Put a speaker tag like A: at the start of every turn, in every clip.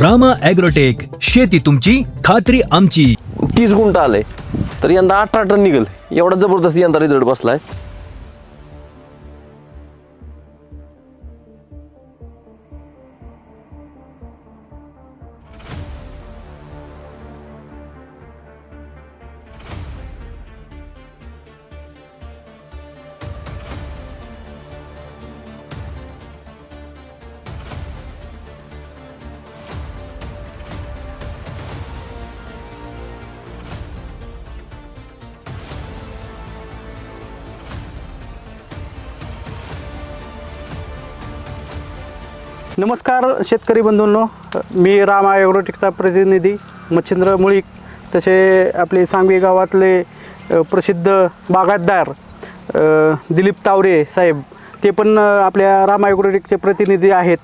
A: Rama agrotech शेती तुमची खात्री आमची.
B: तीस गुंठा आलंय. तर यंदा अठरा टन निघल एवढा जबरदस्त यंदा रिझल्ट बसलाय.
C: नमस्कार शेतकरी बंधूंनो. मी राम आयोग्रोटिकचा प्रतिनिधी मच्छिंद्र मुळीक. तसे आपले सांगवी गावातले प्रसिद्ध बागायतदार दिलीप तावरे साहेब ते पण आपल्या राम ॲग्रोटेकचे प्रतिनिधी आहेत.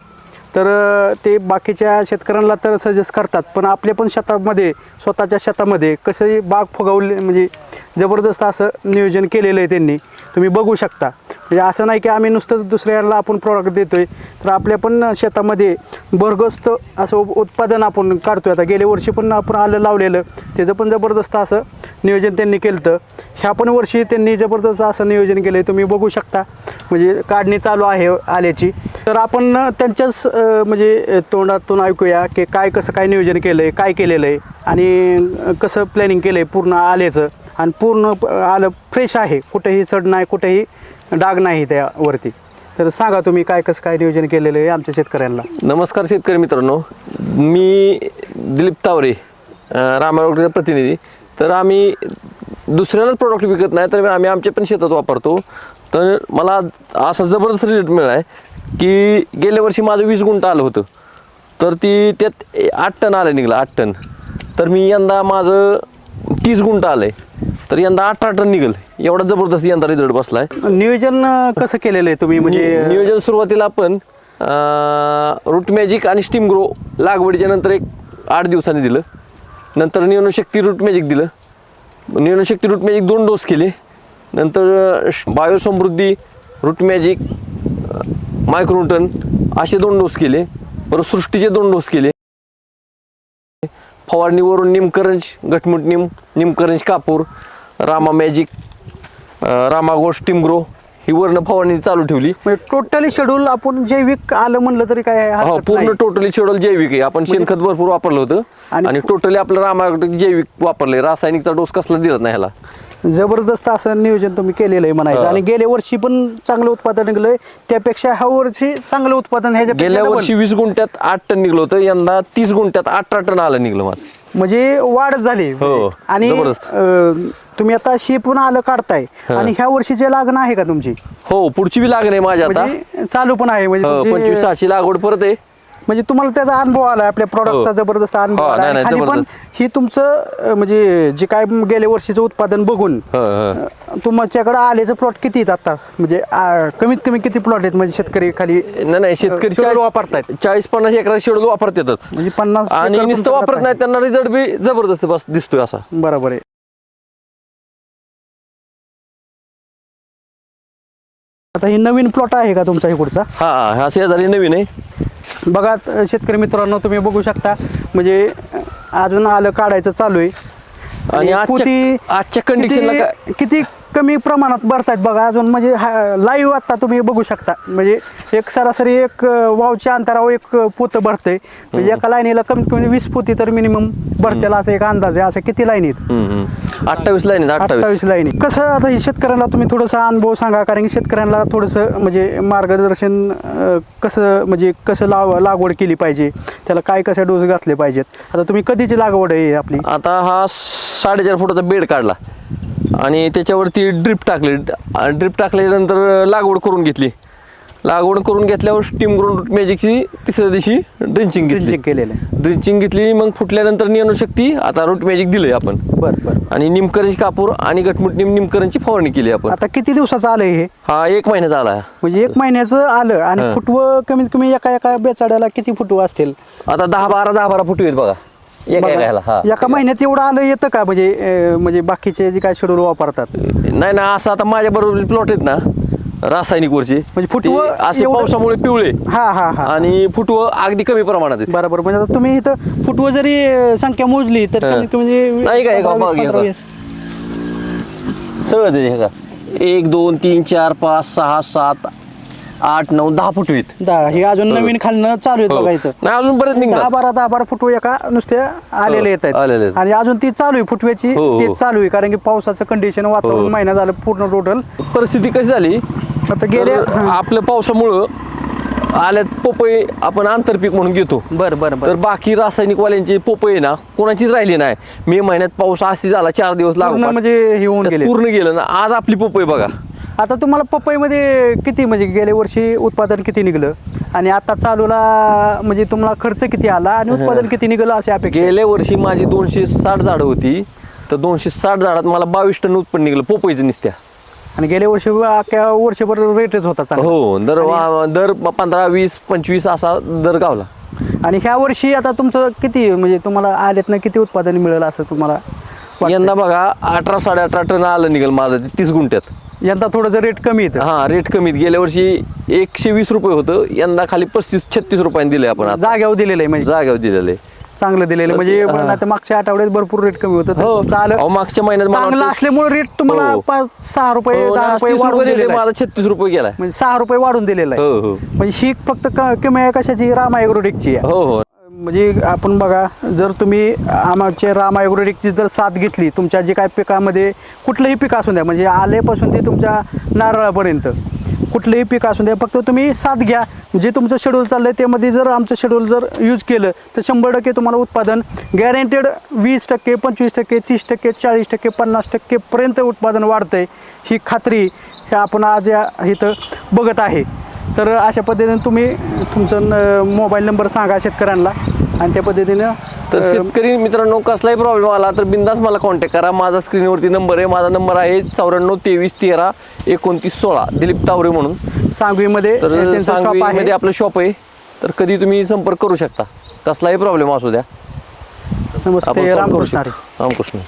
C: तर ते बाकीच्या शेतकऱ्यांना तर सजेस्ट करतात पण आपल्या पण शेतामध्ये स्वतःच्या शेतामध्ये कसं बाग फुगवले म्हणजे जबरदस्त असं नियोजन केलेलं आहे त्यांनी. तुम्ही बघू शकता. म्हणजे असं नाही की आम्ही नुसतंच दुसऱ्याला आपण प्रॉडक्ट देतोय तर आपल्या पण शेतामध्ये भरगस्त असं उत्पादन आपण काढतोय. आता गेल्या वर्षी पण आपण आलं लावलेलं त्याचं पण जबरदस्त असं नियोजन त्यांनी केलं तर ह्या पण वर्षी त्यांनी जबरदस्त असं नियोजन केलं आहे तुम्ही बघू शकता. म्हणजे काढणी चालू आहे आल्याची. तर आपण त्यांच्याच म्हणजे तोंडातून ऐकूया की काय कसं काय नियोजन केलं आहे काय केलेलं आहे आणि कसं प्लॅनिंग केलं आहे पूर्ण आल्याचं. आणि पूर्ण आलं फ्रेश आहे. कुठेही चढ नाही कुठेही डाग नाही त्यावरती. तर सांगा तुम्ही काय कसं काय नियोजन केलेलं आहे आमच्या शेतकऱ्यांना?
B: नमस्कार शेतकरी मित्रांनो. मी दिलीप तावरे रामारोग्याचा प्रतिनिधी. तर आम्ही दुसऱ्यालाच प्रोडक्ट विकत नाही तर आम्ही आमच्या पण शेतात वापरतो. तर मला असा जबरदस्त रिझल्ट मिळाला की गेल्या वर्षी माझं वीस गुंठ आलं होतं. तर ती त्यात आठ टन आलं निघालं आठ टन. तर मी यंदा माझं तीस गुंठ आलंय तर यंदा अठरा टन निघल. एवढा जबरदस्त यंदा रिझल्ट बसलाय.
C: नियोजन कसं केलेलं आहे तुम्ही? म्हणजे
B: नियोजन सुरुवातीला आपण रूट मॅजिक आणि स्टीम ग्रो लागवडीच्या नंतर एक आठ दिवसांनी दिलं. नंतर नियनशक्ती रूट मॅजिक दिलं. नियनशक्ती रूट मॅजिक दोन डोस केले. नंतर बायोसमृद्धी रूट मॅजिक मायक्रोटन असे दोन डोस केले. परत सृष्टीचे दोन डोस केले. फवारणीवरून निमकरंज घटमुट निम निमकरंज कापूर रामा मॅजिक रामा गोष्ट टीम ग्रो ही वर्ण फवारणी चालू ठेवली.
C: म्हणजे टोटली शेड्यूल आपण जैविक आलं म्हणलं तरी काय
B: हो पूर्ण. टोटली शेड्यूल जैविक आहे. आपण शेणखत भरपूर वापरलं होतं.
C: आणि-
B: टोटली आपलं रामायण जैविक वापरलंय. रासायनिकचा डोस कसला दिला नाही ह्याला.
C: जबरदस्त असं नियोजन तुम्ही केलेलं आहे म्हणायचं. आणि गेल्या वर्षी पण चांगलं उत्पादन निघलंय. त्यापेक्षा ह्या वर्षी चांगलं उत्पादन ह्याच्यापेक्षा
B: गेल्या. वर्षी वीस गुंठ्यात आठ टन निघलं होतं. यंदा तीस गुंठ्यात अठरा टन आलं निघलं मला
C: म्हणजे वाढ झाली.
B: हो,
C: आणि
B: जबरदस्त.
C: अं, तुम्ही आता शी पण आलं काढताय. आणि ह्या वर्षीची लागण आहे का तुमची?
B: हो पुढची बी लागण आहे माझ्या आता.
C: म्हणजे चालू पण आहे. म्हणजे
B: हो,
C: तुमची-
B: पंचवीस सहाची लागवड परत आहे.
C: म्हणजे तुम्हाला त्याचा अनुभव आला आपल्या प्रॉडक्टचा
B: हो.
C: जबरदस्त अनुभव
B: हो,
C: आला.
B: नाही,
C: आणि पण
B: जबरदस्त.
C: ही तुमचं अं, म्हणजे जे काय गेल्या वर्षीचं उत्पादन बघून
B: हो,
C: तुमच्याकडे आल्याचं प्लॉट किती आहेत आता? म्हणजे कमीत कमी किती प्लॉट आहेत? म्हणजे शेतकरी खाली
B: नाही नाही शेतकरी
C: शेड्यूल
B: चाळीस-
C: वापरतायत.
B: चाळीस पन्नास एकरा शेड्यूल वापरतातच.
C: म्हणजे पन्नास
B: आणि
C: एकर
B: नुसतं वापरत नाही त्यांना रिझल्ट बी जबरदस्त बस दिसतोय असा.
C: आहे. बरोबर आहे. आता ही नवीन प्लॉट आहे का तुमचा इकडचा?
B: हा हा शेजारी नवीन आहे.
C: बघा शेतकरी मित्रांनो तुम्ही बघू शकता म्हणजे अजून आलं काढायचं चालू आहे.
B: आणि आजच्या-
C: पोती
B: आजच्या condition ला
C: किती- किती कमी प्रमाणात भरतायत बघा. अजून म्हणजे लाईव्ह आता तुम्ही बघू शकता. म्हणजे एक सरासरी एक वावच्या अंतरावर एक पोतं भरतंय. म्हणजे एका लाईनीला कमीत कमी वीस पोती तर मिनिमम भरतेला असा एक अंदाज आहे. असं किती लाईन आहेत?
B: हम्म, हम्म. अठ्ठावीस लाईन अठ्ठावीस.
C: अठ्ठावीस लाईनी कसं आता हे शेतकऱ्यांना तुम्ही थोडंसं अनुभव सांगा कारण की शेतकऱ्यांना थोडंसं म्हणजे मार्गदर्शन अं, कसं म्हणजे कसं लाव लागवड केली पाहिजे त्याला काय कसे डोस घातले पाहिजेत. आता तुम्ही कधीची लागवड आहे आपली?
B: आता हा साडेचार फुटाचा बेड काढला. आणि त्याच्यावरती ड्रिप टाकली. ड्रिप टाकल्यानंतर लागवड करून घेतली. लागवड करून घेतल्यावर स्टीम करून मॅजिकची तिसऱ्या दिवशी ड्रिंचिंग
C: ड्रिंचिंग केलेलं आहे.
B: ड्रिंचिंग घेतली मग फुटल्यानंतर नियनुशक्ती आता रूट मॅजिक दिलंय आपण.
C: बरं बरं.
B: आणि निमकरंज कापूर आणि गटमुट निम निमकरंजची फवारणी केली आपण.
C: आता किती दिवसाचं आलंय हे?
B: हा एक महिन्याचा आला
C: म्हणजे एक महिन्याचं आलं आणि. फुटवं कमीत कमी एका एका बेचाड्याला किती फुटवं असतील?
B: आता दहा बारा दहा बारा फुट आहेत बघा. एका
C: बघा,
B: एका हा
C: महिन्यात एवढं आलं येतं का म्हणजे अं, म्हणजे बाकीचे जे काय शेड्यूल वापरतात
B: नाही ना असं आता माझ्या बरोबर प्लॉट आहेत ना रासायनिक वरची
C: म्हणजे फुटवं
B: ते असे
C: एवढं-
B: पावसामुळे पिवळे
C: हा हा हा
B: आणि फुटवं अगदी कमी प्रमाणात आहेत.
C: बरोबर म्हणजे आता तुम्ही इथं फुटवं जरी अं, संख्या मोजली तर
B: हा.
C: कमीत कमी म्हणजे
B: नाही का, का,
C: पंधरा,
B: बघ,
C: वीस, पंधरा,
B: का.
C: वीस.
B: सगळं हे का एक दोन तीन चार पाच सहा सात आठ नऊ दहा फुटवे आहेत.
C: दहा. हे अजून नवीन खालनं चालू आहेत
B: हो.
C: इथं.
B: नाही अजून बरेच
C: दहा
B: निघणार
C: बारा दहा बारा फुटवे एका नुसत्या आलेले येत
B: आलेले
C: आहेत
B: आहेत.
C: आणि अजून ती चालू आहे फुटव्याची.
B: हो, हो.
C: ती चालू आहे कारण की पावसाचं कंडिशन वातावरण
B: हो.
C: महिना झालं पूर्ण टोटल
B: परिस्थिती कशी झाली?
C: आता गेल्या
B: तर आपल्या पावसामुळं आल्यात पोपई आपण आंतरपीक म्हणून घेतो.
C: बर बर बर.
B: तर बाकी रासायनिक वाल्यांची पोपई ना कोणाचीच राहिली नाही. मे महिन्यात पाऊस अशी झाला चार दिवस
C: पूर्ण
B: लागू
C: म्हणजे हे होऊन गेले.
B: पूर्ण गेलं ना. आज आपली पोपई बघा.
C: आता तुम्हाला पपईमध्ये किती म्हणजे गेल्या वर्षी उत्पादन किती निघलं आणि आता चालूला म्हणजे तुम्हाला खर्च किती आला आणि उत्पादन किती निघलं असे अपेक्षा आहे?
B: गेल्या वर्षी माझी दोनशे साठ झाडं होती तर दोनशे साठ झाडात मला बावीस टन उत्पन्न निघलं पोपईचं निसत्या
C: आणि गेल्या वर्षी अख्ख्या वर्षभर रेटच होता चांगला.
B: हो दर वा- दर पंधरा वीस पंचवीस असा दर गावला
C: आणि ह्या वर्षी आता तुमचं किती म्हणजे तुम्हाला आल्यात ना किती उत्पादन मिळेल असं तुम्हाला वाटतंय?
B: यंदा बघा अठरा साडे अठरा टन आलं निघेल माझं ते तीस गुंठ्यात
C: यंदा थोडं रेट कमी येतं
B: हा रेट कमीत गेल्या वर्षी एकशे वीस रुपये होतं. यंदा खाली पस्तीस छत्तीस रुपयांनी दिले आपण आता.
C: जाग्यावर दिलेलं आहे म्हणजे.
B: जागेवर दिलेले
C: चांगलं दिलेलं आहे. म्हणजे. आता मागच्या आठवड्यात भरपूर रेट कमी होतं.
B: हो. अहो, मागच्या महिन्यात मला
C: चांगलं
B: वाटतं-
C: असल्यामुळे रेट तुम्हाला
B: हो.
C: पाच सहा रुपये
B: हो,
C: दहा
B: ना,
C: रुपये
B: 30
C: वाढून
B: रुपये
C: दिलेलं
B: दिले,
C: आहे.
B: मला छत्तीस रुपये गेलाय.
C: म्हणजे सहा रुपये वाढून दिलेलं आहे.
B: हो हो.
C: म्हणजे ही फक्त क- किमी आहे कशाची? रामा ॲग्रोटेकची आहे.
B: हो हो.
C: म्हणजे आपण बघा जर तुम्ही आमचे राम ॲग्रोटेकची जर साथ घेतली तुमच्या जे काय पिकामध्ये कुठलंही पीक असू द्या म्हणजे आलेपासून ते तुमच्या नारळापर्यंत कुठलंही पीक असू द्या फक्त तुम्ही साथ घ्या. जे तुमचं शेड्यूल चाललं आहे त्यामध्ये जर आमचं शेड्यूल जर यूज केलं तर शंभर टक्के तुम्हाला उत्पादन गॅरेंटेड वीस टक्के पंचवीस टक्के तीस टक्के चाळीस टक्के पन्नास टक्केपर्यंत उत्पादन वाढतं आहे ही खात्री हे आपण आज या इथं बघत आहे. तर अशा पद्धतीने तुम्ही तुमचं मोबाईल नंबर सांगा शेतकऱ्यांना. आणि त्या पद्धतीनं
B: तर शेतकरी मित्रांनो कसलाही प्रॉब्लेम आला तर बिंदास मला कॉन्टॅक्ट करा. माझा स्क्रीनवरती नंबर आहे. माझा नंबर आहे चौऱ्याण्णव तेवीस तेरा एकोणतीस सोळा. दिलीप तावरे म्हणून.
C: सांगवीमध्ये
B: तर सांगवीमध्ये आपलं शॉप आहे. तर कधी तुम्ही संपर्क करू शकता? कसलाही प्रॉब्लेम असू द्या.
C: नमस्ते रामकृष्ण.
B: रामकृष्ण.